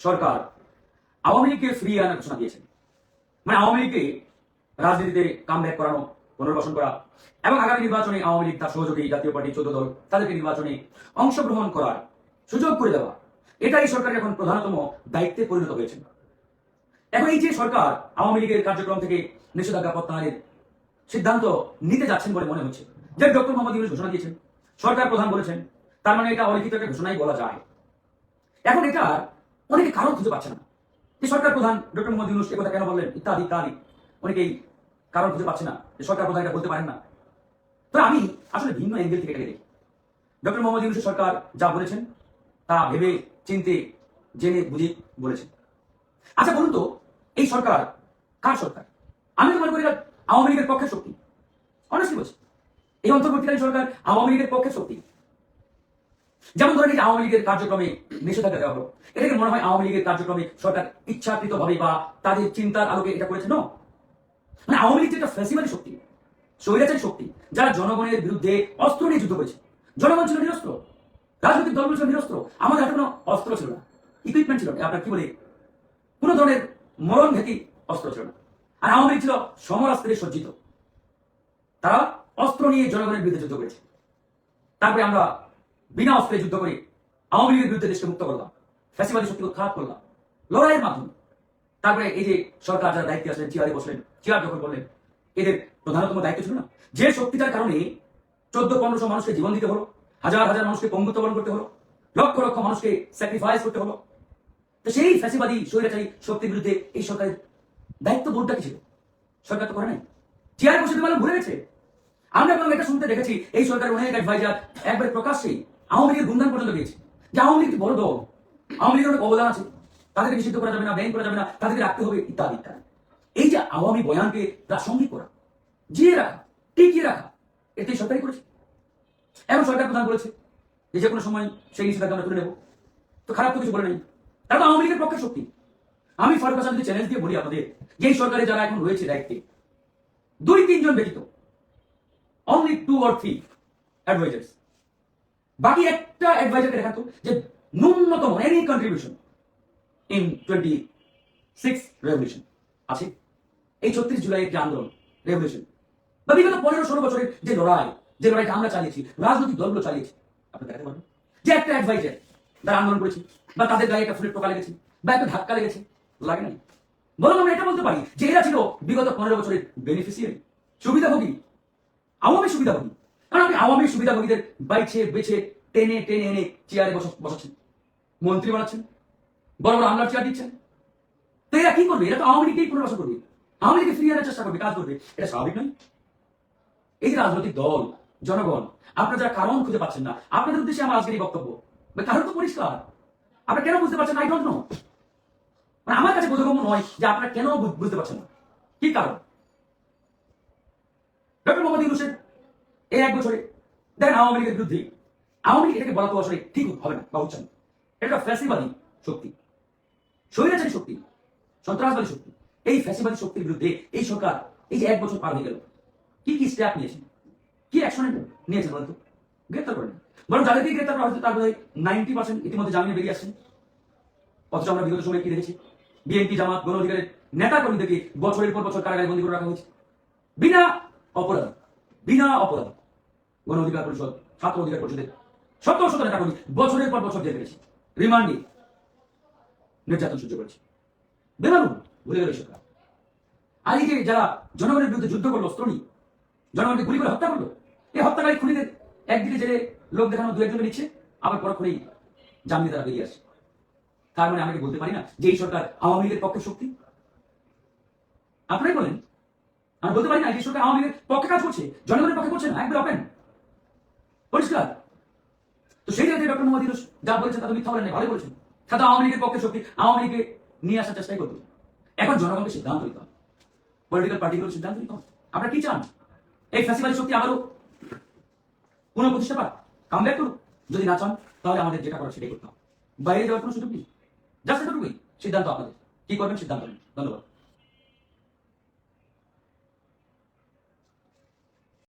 সরকার আওয়ামী লীগকে ফিরিয়ে আনার ঘোষণা দিয়েছেন। মানে আওয়ামী লীগকে রাজনীতিতে কাম ব্যাক করানো, পুনর্বাসন করা এবং আগামী নির্বাচনে আওয়ামী লীগ তার সহযোগী জাতীয় পার্টি চোদ্দ দল তাদেরকে নির্বাচনে অংশগ্রহণ করার সুযোগ করে দেওয়া, এটাই সরকারের এখন প্রধানতম দায়িত্বে পরিণত হয়েছে এখন এই যে সরকার আওয়ামী লীগের কার্যক্রম থেকে নিষেধাজ্ঞা প্রত্যাহারের সিদ্ধান্ত নিতে যাচ্ছেন বলে মনে হচ্ছে যে ডক্টর মোহাম্মদ ইউনুস ঘোষণা দিয়েছেন। সরকার প্রধান বলেছেন, তার মানে এটা অলিখিত একটা ঘোষণাই বলা যায়। এখন এটা অনেকে কারণ খুঁজে পাচ্ছে না। যে সরকার প্রধান ডক্টর মোহাম্মদ ইউনুস কথা কেন বললেন? ইত্যাদি ইত্যাদি। অনেকেই কারণ খুঁজে পাচ্ছে না যে সরকার প্রধান এটা বলতে পারেন না। তো আমি আসলে ভিন্ন অ্যাঙ্গেল থেকে এটাকে দেখি। ডক্টর মোহাম্মদ ইউনুস সরকার যা বলেছেন, তা ভেবে, চিনতে, জেনে, বুঝে বলেছেন। আচ্ছা বলুন তো, এই সরকার কার সরকার? আমি তো মনে করি আওয়ামী লীগের পক্ষের শক্তি। অনেস্টলি বলছি। এই অন্তর্বর্তীকালীন সরকার আওয়ামী লীগের পক্ষের শক্তি। যেমন ধরেন এই আওয়ামী লীগের কার্যক্রমে নিষেধাজ্ঞা দেওয়া হলো। এটাকে মনে হয় আওয়ামী লীগের কার্যক্রমে সরকার ইচ্ছাকৃত ভাবে বা তাদের চিন্তার আলোকে এটা করেছে? না মানে আওয়ামী লীগ যে একটা ফ্যাসিবাদী শক্তি, স্বৈরাচারী শক্তি, যারা জনগণের বিরুদ্ধে অস্ত্র নিয়ে যুদ্ধ করেছে। জনগণ ছিল নিরস্ত্র, রাজনৈতিক দলগুলো ছিল নিরস্ত্র। আমাদের হাতে কোনো অস্ত্র ছিল না ইকুইপমেন্ট ছিল না, আপনার কি বলে? কোনো ধরনের মরণ ঘাতি অস্ত্র ছিল না। আর আওয়ামী লীগ ছিল সমরাস্ত্রে সজ্জিত। তারা অস্ত্র নিয়ে জনগণের বিরুদ্ধে যুদ্ধ করেছে। তারপরে আমরা বিনা অস্ত্রে যুদ্ধ করে আওয়ামী লীগের বিরুদ্ধে দেশকে মুক্ত করলাম, ফ্যাসিবাদী শক্তিকে খারাপ করলাম, লড়াইয়ের মাধ্যমে। তারপরে এই যে সরকার যারা দায়িত্বে আসলেন চেয়ারে বসলেন, চেয়ার দখল করলেন, এদের প্রধানতম দায়িত্ব ছিল না? যে শক্তিটার কারণে চোদ্দ পনেরোশো মানুষকে জীবন দিতে হলো, হাজার হাজার মানুষকে পঙ্গুত্ব বরণ করতে হলো, লক্ষ লক্ষ মানুষকে স্যাক্রিফাইস করতে হলো। তো সেই ফ্যাসিবাদী, স্বৈরাচারী শক্তির বিরুদ্ধে এই সরকারের দায়িত্ব বোর্ডটা কি ছিল? সরকার তো করে নাই। চেয়ারে বসে মানে ভুলে গেছে। আমরা এবং এটা শুনতে দেখেছি, এই সরকারের অনেক অ্যাডভাইজার একবারে প্রকাশ্যেই আওয়ামী লীগের গুণগান পর্যন্ত দিয়েছে যে আওয়ামী লীগ বড় দল, আওয়ামী লীগের অবদান আছে। তাদেরকে নিষিদ্ধ করা যাবে না, ব্যান করা যাবে না, তাদেরকে রাখতে হবে ইত্যাদি ইত্যাদি। এই যে আওয়ামী বয়ানকে প্রাসঙ্গিক করা, জিয়ে রাখা, টিকিয়ে রাখা, এটাই সরকারই করেছে। এবং সরকার প্রধান বলেছে যে যে কোনো সময় সেই নিষেধাজ্ঞা আমরা তুলে নেব। তো খারাপ তো কিছু বলে নাই। তারা তো আওয়ামী লীগের পক্ষে শক্তি। আমি ফারুক হাসান যদি চ্যালেঞ্জ দিয়ে বলি আপনাদের, যে সরকারে যারা এখন রয়েছে দায়িত্বে, দুই তিনজন ব্যতীত only two or three advisers বাকি একটা অ্যাডভাইজারকে দেখাতো যে ন্যূনতম any contribution in twenty six revolution আছে। এই ছত্রিশ জুলাইয়ের যে আন্দোলন রেভলিউশন বা বিগত পনেরো ষোলো বছরের যে লড়াই, যে লড়াইটা আমরা চালিয়েছি, রাজনৈতিক দলগুলো চালিয়েছি, আপনি দেখাতে পারবেন। যে একটা অ্যাডভাইজার তারা আন্দোলন করেছি, বা তাদের গায়ে একটা ফুলের টোকা লেগেছে, বা একটা ধাক্কা লেগেছে, লাগে নাই বরং আমরা এটা বলতে পারি যে এরা ছিল বিগত পনেরো বছরের বেনিফিসিয়ারি সুবিধাভোগী, আওয়ামী সুবিধাভোগী। আওয়ামী সুবিধাভোগীদের বাইছে, বেছে, টেনে টেনে এনে চেয়ারে বসাচ্ছেন। মন্ত্রী বানাচ্ছেন। বড় বড় আমলার চেয়ার দিচ্ছেন। তো এরা কি করবে? এরা তো আওয়ামী লীগকেই পুনর্বাসন করবে। আওয়ামী লীগকে ফিরিয়ে চেষ্টা করবে, কাজ করবে। এটা স্বাভাবিক নয়। এই যে রাজনৈতিক দল, জনগণ, আপনারা যারা কারণ খুঁজে পাচ্ছেন না, আপনাদের উদ্দেশ্যে আমার আজকের এই বক্তব্য কারণ তো পরিষ্কার। আপনারা কেন বুঝতে পারছেন আই ডোন্ট নো মানে আমার কাছে বোধগম্য নয় যে আপনারা কেন বুঝতে পারছেন না। কি কারণ? ডক্টর মোহাম্মদ ইউনুসের এই এক বছরে দেখেন আওয়ামী লীগের বিরুদ্ধে, আওয়ামী লীগ এটাকে বলা তো আসলে ঠিক হবে না বা না। এটা ফ্যাসিবাদী শক্তি। স্বৈরাচারী শক্তি, সন্ত্রাসবাদী শক্তি। এই ফ্যাসিবাদী শক্তির বিরুদ্ধে এই সরকার এই যে এক বছর পার হয়ে গেল, কি কি স্টেপ নিয়েছেন কি অ্যাকশন নিয়েছেন বলতো? গ্রেপ্তার করেন বরং যাদেরকে গ্রেপ্তার করা হয়েছে, তার বোধহয় নাইনটি পার্সেন্ট ইতিমধ্যে জামিনে বেরিয়ে আসছেন অথচ আমরা বিগত সময় কি দেখেছি? বিএনপি, জামাত, গণ অধিকারের নেতা কর্মীদেরকে বছরের পর বছর কারাগারে বন্দী করে রাখা হয়েছে। বিনা অপরাধ বিনা অপরাধ। গণ অধিকার পরিষদ, ছাত্র অধিকার পরিষদের শত শত নেতা কর্মী বছরের পর বছর করেছে রিমান্ডে নির্যাতন সহ্য করেছে। বেমালুম, ভুলে গেল সরকার যে যারা জনগণের বিরুদ্ধে যুদ্ধ করল, অস্ত্র নিয়ে জনগণকে গুলি করে হত্যা করল, এই হত্যাকারী খুনিদের একদিকে জেলে লোক দেখানো দু একজনে নিচ্ছে, আবার পরক্ষণেই জামিনে তারা বেরিয়ে আসে তার মানে আমাকে বলতে পারি না যে এই সরকার আওয়ামী লীগের পক্ষে শক্তি? আপনারাই বলেন। আমি বলতে পারি না যে সরকার আওয়ামী লীগের পক্ষে কাজ করছে, জনগণের পক্ষে করছে না, একবার ওপেন পরিষ্কার? তো সেই জায়গায় ডক্টর মোহাম্মদ ইউনুস যা বলেছেন তা তো মিথ্যা বলেন নাই, ভালোই বলেছেন। সাথে আওয়ামী লীগের পক্ষে শক্তি আওয়ামী লীগকে নিয়ে আসার চেষ্টাই করবে। এখন জনগণকে সিদ্ধান্ত নিতে হবে। পলিটিক্যাল পার্টিগুলো সিদ্ধান্ত নিতে হবে। আপনারা কি চান? এই ফ্যাসিবাদী শক্তি আবারও পুনঃপ্রতিষ্ঠা পাক? কাম ব্যাক করুক। যদি না চান তাহলে আমাদের যেটা করার সেটাই করতে হবে। বাইরে যাওয়ার কোনো সুযোগ নেই। জাস্ট এতটুকুই। সিদ্ধান্ত আপনাদের। কি করবেন সিদ্ধান্ত ধন্যবাদ।